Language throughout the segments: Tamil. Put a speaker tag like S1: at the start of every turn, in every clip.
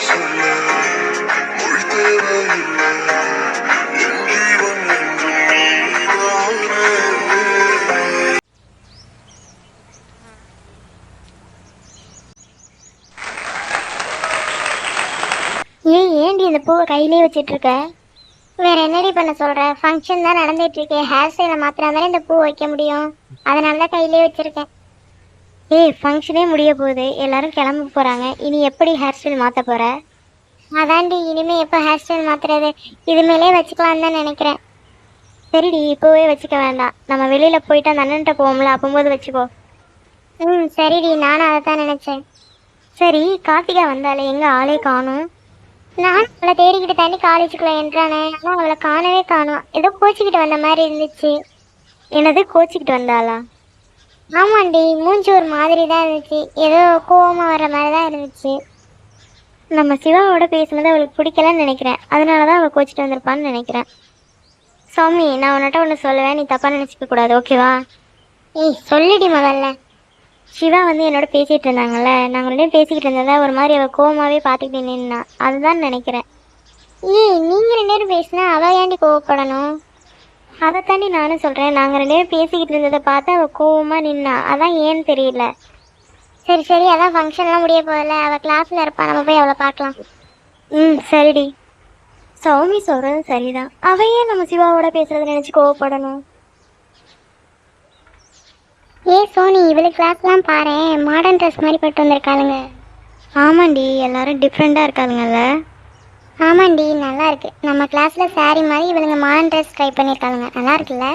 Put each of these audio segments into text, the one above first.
S1: சொல்ல மொழி தேவையில்லை என் ஜீவன் என்றும்
S2: ஏன் ஏண்டி இந்த பூவை கையிலே வச்சிட்டு இருக்க வேற என்னடி பண்ண சொல்ற? ஃபங்க்ஷன் தான் நடந்துட்டு இருக்கு ஹேர் ஸ்டைலை மாத்திரம் தானே இந்த பூ வைக்க முடியும். அதனால தான் கையிலே வச்சிருக்கேன். ஏய் ஃபங்க்ஷனே முடிய போகுது. எல்லாரும் கிளம்ப போகிறாங்க இனி எப்படி ஹேர் ஸ்டைல் மாற்ற போகிற அதாண்டி இனிமேல் எப்போ ஹேர் ஸ்டைல் மாத்துறது? இது மேலே வச்சுக்கலாம்னு தான் நினைக்கிறேன். சரிடி இப்போவே வச்சுக்க வேண்டாம். நம்ம வெளியில் போயிட்டு அந்த அண்ணன்ட்ட போவோம்ல அப்பும்போது வச்சுக்கோ. ம் சரிடி. நானும் அதை தான் நினச்சேன். சரி கார்த்திகா வந்தாலே எங்கள் ஆளே காணும்? நான் அவளை தேடிக்கிட்டு தாண்டி காலேஜுக்குள்ளே என்றானே ஆனால் அவளை காணவே காணோம். ஏதோ கோச்சிக்கிட்டு வந்த மாதிரி இருந்துச்சு. என்னது கோச்சிக்கிட்டு வந்தாளா? ஆமாண்டி மூஞ்சி ஒரு மாதிரி தான் இருந்துச்சு. ஏதோ கோவமாக வர மாதிரி தான் இருந்துச்சு. நம்ம சிவாவோட பேசுனது அவளுக்கு பிடிக்கலன்னு நினைக்கிறேன். அதனால தான் அவள் கோச்சிட்டு வந்திருப்பான்னு நினைக்கிறேன். சாமி நான் உன்னிட்ட ஒன்று சொல்லுவேன். நீ தப்பாக நினச்சிக்க கூடாது ஓகேவா? ஏய் சொல்லிடி முதல்ல. சிவா வந்து என்னோட பேசிகிட்டு இருந்தாங்கல்ல. நாங்கள் ரெண்டு பேசிக்கிட்டு இருந்ததை ஒரு மாதிரி அவள் கோவமாகவே பார்த்துக்கிட்டு நின்னா. அதுதான் நினைக்கிறேன். ஏய் நீங்கள் ரெண்டு பேரும் பேசினா அவள் ஏன்டி கோவப்படணும்? அதை தாண்டி நானும் சொல்கிறேன் நாங்கள் ரெண்டு பேரும் பேசிக்கிட்டு இருந்ததை பார்த்து அவள் கோவமாக நின்னா. அதான் ஏன்னு தெரியல. சரி சரி. அதான் ஃபங்க்ஷன்லாம் முடிய போகல அவள் கிளாஸில் இருப்பா. நம்ம போய் அவளை பார்க்கலாம். ம் சரிடி. சௌமி சொல்கிறது சரிதான். அவையே நம்ம சிவாவோட பேசுகிறத நினச்சி கோவப்படணும்? ஏ சோனி இவளுக்கு கிளாஸ்லாம் பாரு மாடர்ன் ட்ரெஸ் மாதிரி போட்டு வந்திருக்காளுங்க. ஆமாண்டி எல்லாரும் டிஃப்ரெண்ட்டாக இருக்காளுங்கல்ல. ஆமாண்டி நல்லா இருக்கு நம்ம கிளாஸில் சாரி மாதிரி இவளுங்க மாடர்ன் ட்ரெஸ் ட்ரை பண்ணியிருக்காளுங்க நல்லா இருக்குல்ல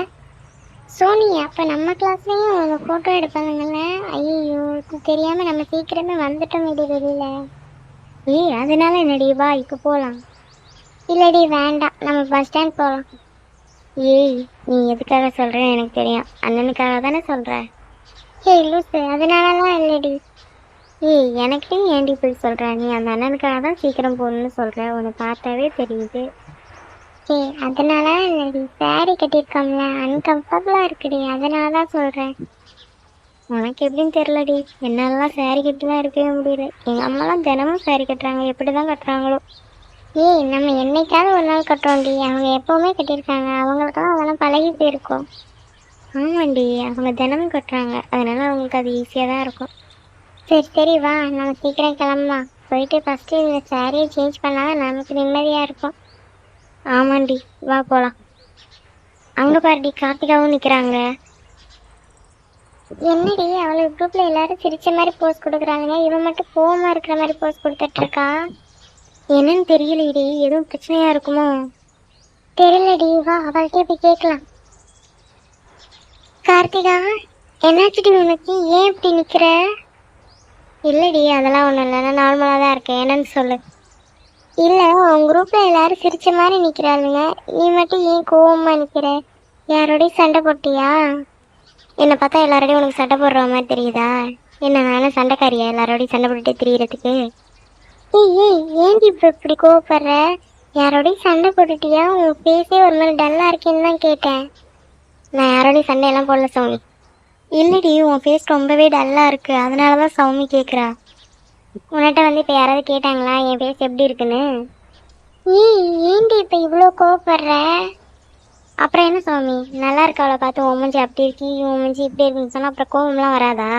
S2: சோனி அப்போ நம்ம கிளாஸ்லேயும் அவங்க ஃபோட்டோ எடுப்பாங்கல்ல? ஐயோ தெரியாமல் நம்ம சீக்கிரமே வந்துட்டோம் இடி வெளியில். ஏய் அதனால என்னடி? வா இப்போ போகலாம் இல்லடி வேண்டாம். நம்ம பஸ் ஸ்டாண்ட் போகலாம் ஏய் நீ எதுக்காக சொல்கிறேன்னு எனக்கு தெரியும். அண்ணனுக்காக தானே சொல்கிற ஏய் லூசு அதனாலலாம் இல்லடி. ஏய் எனக்கே ஏன்டி போய் சொல்கிற நீ அந்த அண்ணனுக்காக தான் சீக்கிரம் போகணும்னு சொல்கிற உன்னை பார்த்தாவே தெரியுது. ஏய் அதனால இல்லடி சாரி கட்டியிருக்கோம்ல அன்கம்ஃபர்டபுளாக இருக்குடி. அதனால தான் சொல்கிறேன் உனக்கு எப்படின்னு தெரிலடி சேரீ கட்டி தான் இருக்கவே முடியல. எங்கள் அம்மாலாம் தினமும் சாரி கட்டுறாங்க. எப்படி தான் கட்டுறாங்களோ. ஏய் நம்ம என்னைக்காவது ஒரு நாள் கட்டுறோம்டி. அவங்க எப்போவுமே கட்டியிருக்காங்க. அவங்களுக்கெல்லாம் அதெல்லாம் பழகி போயிருக்கோம். ஆமாண்டி அவங்க தினமும் கட்டுறாங்க. அதனால அவங்களுக்கு அது ஈஸியாக தான் இருக்கும். சரி சரி வா. நம்ம சீக்கிரம் கிளம்பலாம். போயிட்டு ஃபஸ்ட்டு இந்த சாரியை சேஞ்ச் பண்ணாதான் நமக்கு நிம்மதியாக இருக்கும். ஆமாண்டி வா போகலாம் அங்கே பாருடி கார்த்திகாவும் நிற்கிறாங்க என்னடி அவளுக்கு குரூப்பில் எல்லாரும் சிரிச்ச மாதிரி போஸ் கொடுக்குறாங்க இவன் மட்டும் கோவமாக இருக்கிற மாதிரி போஸ் கொடுத்துட்ருக்கா? என்னன்னு தெரியலடி எதுவும் பிரச்சனையாக இருக்குமோ? தெரியலடி வா அவள்கிட்ட போய் கேட்கலாம். கார்த்திகா என்னாச்சுடி உனக்கு? ஏன் இப்படி நிற்கிற இல்லைடி அதெல்லாம் ஒன்றும் இல்லை. நான் நார்மலாக தான் இருக்கேன். என்னன்னு சொல்லு. இல்லை உன் குரூப்பில் எல்லாரும் சிரித்த மாதிரி நிற்கிறாளுங்க நீ மட்டும் ஏன் கோவமாக நிற்கிற யாரோடையும் சண்டை போட்டியா? என்னை பார்த்தா எல்லாரோடையும் உனக்கு சண்டை போடுற மாதிரி தெரியுதா? என்ன நானும் சண்டைக்காரியா? எல்லாரோடையும் சண்டை போட்டுட்டு திரியறதுக்கு? ஏய் ஏய் ஏன்டி இப்போ இப்படி கோவப்படுற? யாரோடையும் சண்டை போட்டுட்டியா? உன் பேசே ஒரு மாதிரி டல்லாக இருக்கேன்னு தான் கேட்டேன். நான் யாரோடையும் சண்டையெல்லாம் போடல சௌமி இல்லடி உன் ஃபேஸ் ரொம்பவே டல்லாக இருக்கு. அதனால தான் சௌமி கேட்குறா உன்கிட்ட வந்து இப்போ யாராவது கேட்டாங்களா? என் ஃபேஸ் எப்படி இருக்குன்னு? ஏய் ஏண்டி இப்போ இவ்வளோ கோவப்படுற? அப்புறம் என்ன சுவாமி நல்லா இருக்கு? அவளை பார்த்து உன் அப்படி இருக்கி. உன் இப்படி இருக்குன்னு சொன்னால் அப்புறம் கோவம்லாம் வராதா?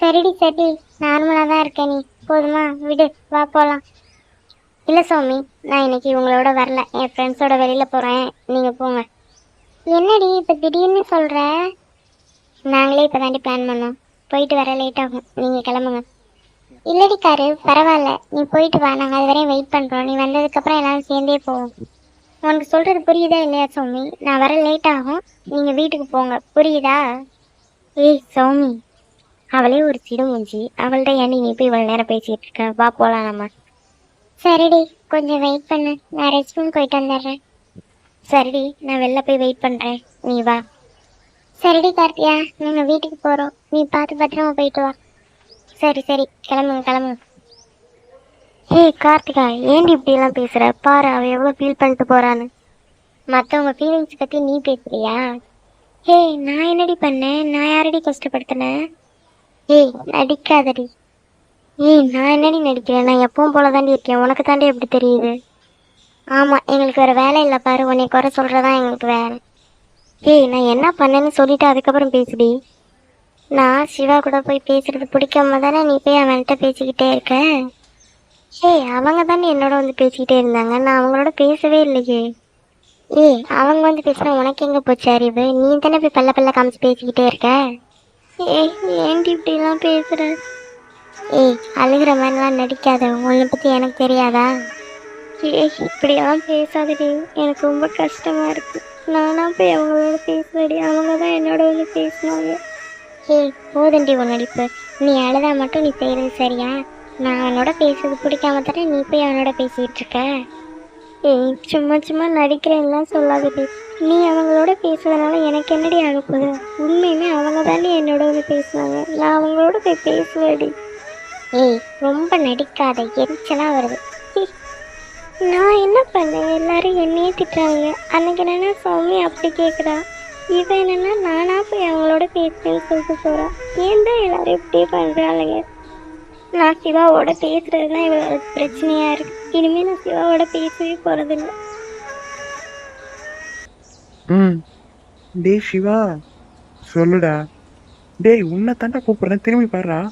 S2: சரிடி சரி. நார்மலாக தான் இருக்கேன் நீ. போதுமா? விடு. வா போகலாம் இல்லை சுவாமி நான் இன்னைக்கு உங்களோட வரல. என் ஃப்ரெண்ட்ஸோட வெளியில் போகிறேன் நீங்கள் போங்க. என்னடி இப்போ திடீர்னு சொல்கிற நாங்களே இப்போ தாண்டி பிளான் பண்ணோம். போயிட்டு வர லேட் ஆகும். நீங்கள் கிளம்புங்க. இல்லடி காரு பரவாயில்ல. நீ போயிட்டு வா. நாங்கள் அது வரையும் வெயிட் பண்ணுறோம் நீ வந்ததுக்கப்புறம் எல்லாரும் சேர்ந்தே போவோம். உனக்கு சொல்கிறது புரியுதா இல்லையா சௌமி? நான் வர லேட் ஆகும். நீங்கள் வீட்டுக்கு போங்க. புரியுதா? ஏய் சௌமி. அவளே ஒரு சிடுமூஞ்சி. அவள்கிட்ட ஏன்டி நீ போய் இவ்வளோ நேரம் பேசிகிட்டு இருக்க? வா போகலாம் நம்ம சரிடி. கொஞ்சம் வெயிட் பண்ணு. நான் ரெஸ்ட் ரூம் போயிட்டு வந்துடுறேன். சரிடி. நான் வெளில போய் வெயிட் பண்ணுறேன் நீ வா. சரிடி கார்த்தியா நாங்கள் வீட்டுக்கு போகிறோம் நீ பார்த்து பத்திரமா போயிட்டு வா. சரி சரி கிளம்புங்க கிளம்புங்க. ஏய் கார்த்திகா ஏன்டி இப்படிலாம் பேசுகிற பாரு அவள் எவ்வளோ ஃபீல் பண்ணிட்டு போகிறான்னு மற்றவங்க ஃபீலிங்ஸ் பற்றி நீ பேசுறியா? ஏய் நான் என்னடி பண்ணேன்? நான் யாரடி கஷ்டப்படுத்தினேன் ஏய் நடிக்காதடி. ஏய் நான் என்னடி நடிக்கிறேன்? நான் எப்பவும் போல தாண்டி இருக்கேன். உனக்கு தாண்டி எப்படி தெரியுது? ஆமாம் எங்களுக்கு வேறு வேலை இல்லை பாரு. உன்னை குறை சொல்கிறதா எங்களுக்கு வேலை. ஏய் நான் என்ன பண்ணேன்னு சொல்லிட்டு அதுக்கப்புறம் பேசுடி. நான் சிவா கூட போய் பேசுறது பிடிக்காம தானே நீ போய் அவன்கிட்ட பேசிக்கிட்டே இருக்க? ஏய் அவங்க தானே என்னோட வந்து பேசிக்கிட்டே இருந்தாங்க. நான் அவங்களோட பேசவே இல்லையே. ஏய் அவங்க வந்து பேசினா உனக்கு எங்கே போச்சு அறிவு? நீ தானே போய் பல்ல பல்ல காமிச்சு பேசிக்கிட்டே இருக்க? ஏய் ஏன்டி இப்படிலாம் பேசுகிற ஏய் அழுகிற மாதிரிலாம் நடிக்காத. உன்னை பற்றி எனக்கு தெரியாதா? ஏய் இப்படியெல்லாம் பேசாதடி. எனக்கு ரொம்ப கஷ்டமாக இருக்குது நானா போய் அவங்களோட பேசுறடி அவங்க தான் என்னோட வந்து பேசினாங்க. ஏய் போதண்டி உன் நடிப்பு. நீ அழுதா மட்டும் நீ செய்யறது சரியா? நான் அவனோட பேசுறது பிடிக்காம தானே நீ போய் அவனோட பேசிட்டு இருக்க? ஏய் சும்மா சும்மா நடிக்கிறேன்லாம் சொல்லாதடி. நீ அவங்களோட பேசுறதுனால எனக்கு என்னடி அனுப்புது உண்மையுமே அவங்க தாண்டி என்னோட வந்து பேசுனாங்க. நான் அவங்களோட போய் பேசுவேடி ஏய் ரொம்ப நடிக்காத எரிச்சலா வருது. நான் என்ன பண்ணேன் எல்லாரும் என்னையே திட்டுறாங்க. அன்னைக்கு என்னென்னா சௌமி அப்படி கேட்குறா இவன் என்னென்னா நானாக போய் அவங்களோட பேசுறேன்னு சொல்லிட்டு போறா. ஏன் தான் எல்லாரும் இப்படி பண்றாளுங்க? நான் சிவாவோட பேசுறது தான் இவ்வளோ பிரச்சனையாக இருக்கு. இனிமேல் நான் சிவாவோட பேசவே போறதில்லை.
S3: ம். டேய் சிவா சொல்லுடா. டேய் உன்னை தாண்டா கூப்பிட்றேன். திரும்பி பாடுறா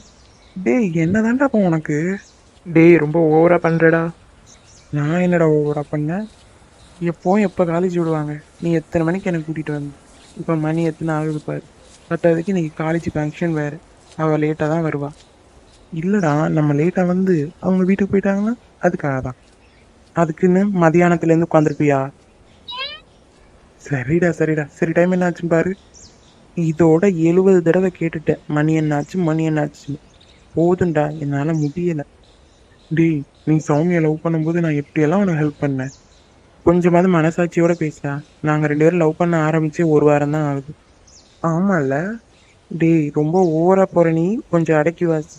S3: டேய் என்ன தாண்டா உனக்கு? டேய் ரொம்ப ஓவராக பண்ணுறடா நான் என்னடா ஓவரா பண்ணேன்? எப்போ எப்போ காலேஜ் விடுவாங்க? நீ எத்தனை மணிக்கு எனக்கு கூட்டிகிட்டு வந்த? இப்போ மணி எத்தனை ஆகுது பாரு. பத்தாவதுக்கு இன்றைக்கி காலேஜ் ஃபங்க்ஷன் வேறு. அவள் லேட்டாக தான் வருவாள் இல்லைடா நம்ம லேட்டாக வந்து அவங்க வீட்டுக்கு போயிட்டாங்கன்னா அதுக்காக தான். அதுக்குன்னு மதியானத்துலேருந்து உட்காந்துருப்பியா சரிடா சரிடா. சரி டைம் என்ன ஆச்சுன்னு பாரு. இதோட எழுபது தடவை கேட்டுட்டேன். மணி என்னாச்சு மணி என்னாச்சு போதும்டா. என்னால் முடியலை. டேய் நீ சௌமியை லவ் பண்ணும்போது நான் எப்படியெல்லாம் உனக்கு ஹெல்ப் பண்ணேன்? கொஞ்சமாவது மனசாட்சியோட பேசுடா. நாங்கள் ரெண்டு பேரும் லவ் பண்ண ஆரம்பிச்சே ஒரு வாரம் தான் ஆகுது. ஆமாம்ல டேய் ரொம்ப ஓவராக போற நீ. கொஞ்சம் அடக்கி வாசி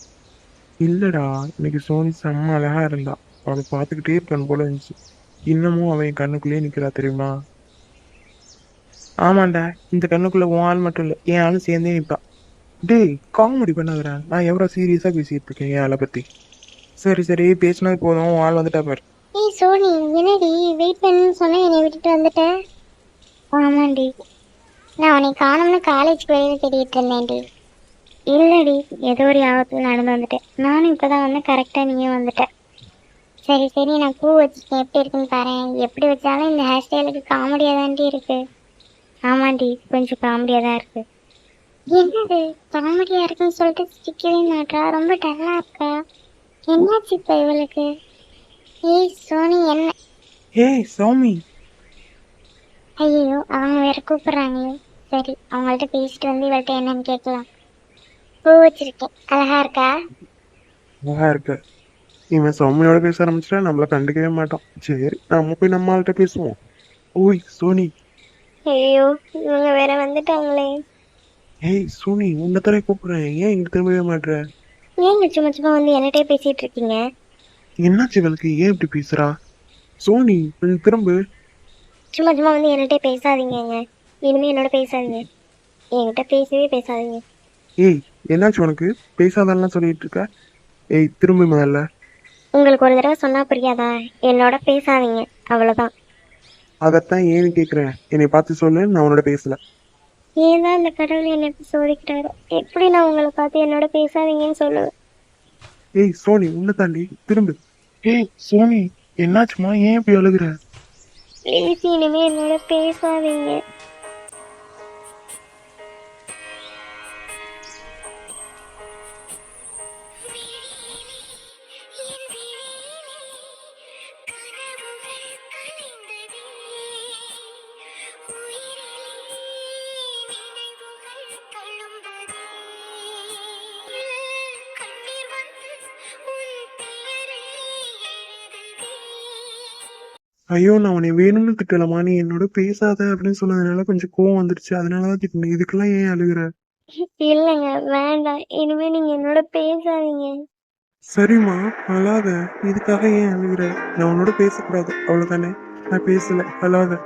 S3: இல்லைடா இன்னைக்கு சோனி செம்ம அழகா இருந்தா. அவளை பார்த்துக்கிட்டே இருக்கணும் போல இருந்துச்சு. இன்னமும் அவன் என் கண்ணுக்குள்ளேயே நிற்கிறா தெரியுமா? ஆமாண்டா இந்த கண்ணுக்குள்ள உன் ஆள் மட்டும் இல்லை என் ஆளும் சேர்ந்தே நிற்பான் டேய் காமெடி பண்ணாதடா. நான் எவ்வளோ சீரியஸாக பேசிட்டு இருக்கேன் என் ஆளை பற்றி சரி சரி பேசினது போதும் ஆள் வந்துட்டா பாரு.
S2: ஏய் சோனி என்னடி வெயிட் பண்ணுன்னு சொன்னா என்னை விட்டுட்டு வந்துட்டேன் ஆமாண்டி. நான் உன்னை காணும்னு காலேஜ் போய் தேடிட்டு இருந்தேன்டி. இல்லடி ஏதோ ஒரு ஆபத்தில் நடந்து வந்துட்டேன். நானும் இப்போ தான் வந்து கரெக்டாக நீயும் வந்துட்டேன் சரி சரி நான் பூ வச்சிருக்கேன். எப்படி இருக்குன்னு பாரு எப்படி வச்சாலும் இந்த ஹேர் ஸ்டைலுக்கு காமெடியாக தாண்டி இருக்கு. ஆமாண்டி கொஞ்சம் காமெடியாக தான் இருக்கு. என்னது காமெடியாக இருக்குன்னு சொல்லிட்டு சிக்கவே மாட்டா ரொம்ப டல்லாக இருக்கா? என்னாச்சு இப்போ இவளுக்கு? ஏய் சோனி என்ன?
S3: ஏய் சௌமி.
S2: ஐயோ அவங்க வேற கூப்பிடுறாங்களே. சரி அவங்கள்ட்ட பேசிட்டு வந்து இவள்கிட்ட என்னன்னு கேட்கலாம். பூ வச்சிருக்கேன். அழகா இருக்கா?
S3: அழகா இருக்கு. இவன் சௌமியோட பேச ஆரம்பிச்சிட்டா நம்மள கண்டுக்கவே மாட்டான். சரி நம்ம போய் நம்ம ஆள்கிட்ட பேசுவோம். ஓய் சோனி.
S2: ஐயோ இவங்க வேற வந்துட்டாங்களே.
S3: ஏய் சோனி உன்னை தர கூப்பிடுறேன். ஏன் இங்க திரும்பவே மாட்ற?
S2: ஏங்க சும்மா சும்மா வந்து என்கிட்டே பேசிட்டு இருக்கீங்க?
S3: என்னாச்சு இவளுக்கு? ஏன் இப்படி பேசுறா? சோனி திரும்ப.
S2: சும்மா சும்மா வந்து என்கிட்ட பேசாதீங்கங்க. இனிமே என்னோட பேசாதீங்க. என்கிட்ட பேசவே பேசாதீங்க.
S3: ஏய் என்னாச்சு உனக்கு? பேசாதெல்லாம் சொல்லிட்டு இருக்க. ஏய் திரும்ப முதல்ல.
S2: உங்களுக்கு ஒரு தடவை சொன்னா புரியாதா? என்னோட பேசாதீங்க. அவ்வளோதான்
S3: அதைத்தான் ஏன்னு கேக்குறேன். என்னை பார்த்து சொல்லு நான் உன்னோட பேசல.
S2: ஏன் தான் இந்த கடவுள் என்னை இப்படி சோதிக்கிறாரோ. எப்படி நான் உங்களை பார்த்து என்னோட பேசாதீங்கன்னு சொல்லுவேன்.
S3: ஏய் சோனி உன்னை தாண்டி திரும்ப. ஏய் சோனி என்னாச்சுமா? ஏன் இப்படி அழுகுற?
S2: ப்ளீஸ் இனிமே என்னோட பேசாதீங்க.
S3: ஐயோ நான் உன்னை வேணும்னு திட்டலமா நீ என்னோட பேசாத அப்படின்னு சொன்னதுனால கொஞ்சம் கோவம் வந்துருச்சு. அதனாலதான் திட்டினேன். இதுக்கெல்லாம் ஏன் அழுகுற?
S2: இல்லைங்க வேண்டாம். இனிமே நீங்க என்னோட பேசாதீங்க.
S3: சரிம்மா அழாத. இதுக்காக ஏன் அழுகுற? நான் உன்னோட பேசக்கூடாது. அவ்வளவுதானே? நான் பேசல. அழாத.